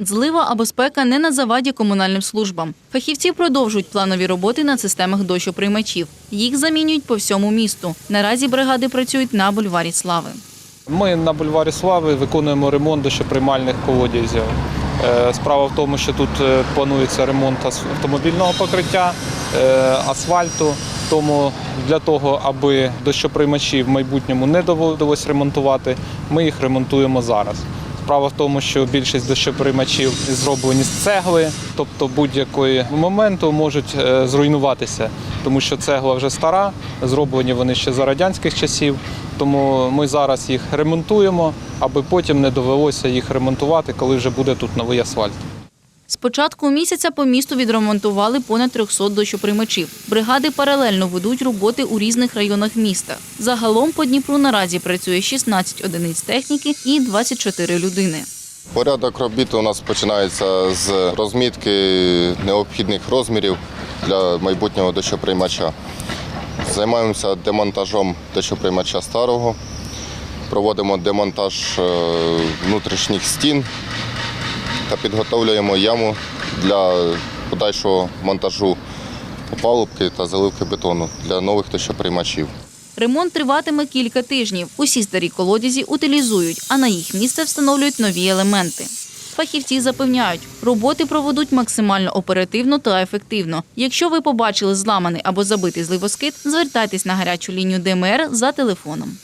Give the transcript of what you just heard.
Злива або спека не на заваді комунальним службам. Фахівці продовжують планові роботи на системах дощоприймачів. Їх замінюють по всьому місту. Наразі бригади працюють на бульварі Слави. Ми на бульварі Слави виконуємо ремонт дощоприймальних колодязів. Е, Справа в тому, що тут е, планується ремонт автомобільного покриття, е, асфальту. Тому для того, аби дощоприймачі в майбутньому не доводилось ремонтувати, ми їх ремонтуємо зараз. Справа в тому, що більшість дощоприймачів зроблені з цегли, тобто будь-якої моменту можуть е, зруйнуватися, тому що цегла вже стара, зроблені вони ще за радянських часів. Тому ми зараз їх ремонтуємо, аби потім не довелося їх ремонтувати, коли вже буде тут новий асфальт. З початку місяця по місту відремонтували понад 300 дощоприймачів. Бригади паралельно ведуть роботи у різних районах міста. Загалом по Дніпру наразі працює 16 одиниць техніки і 24 людини. Порядок робіт у нас починається з розмітки необхідних розмірів для майбутнього дощоприймача. Займаємося демонтажом дощоприймача старого, проводимо демонтаж е, внутрішніх стін та підготовлюємо яму для подальшого монтажу опалубки та заливки бетону для нових дощоприймачів. Ремонт триватиме кілька тижнів. Усі старі колодязі утилізують, а на їх місце встановлюють нові елементи. Фахівці запевняють, роботи проведуть максимально оперативно та ефективно. Якщо ви побачили зламаний або забитий зливоскид, звертайтесь на гарячу лінію ДМР за телефоном.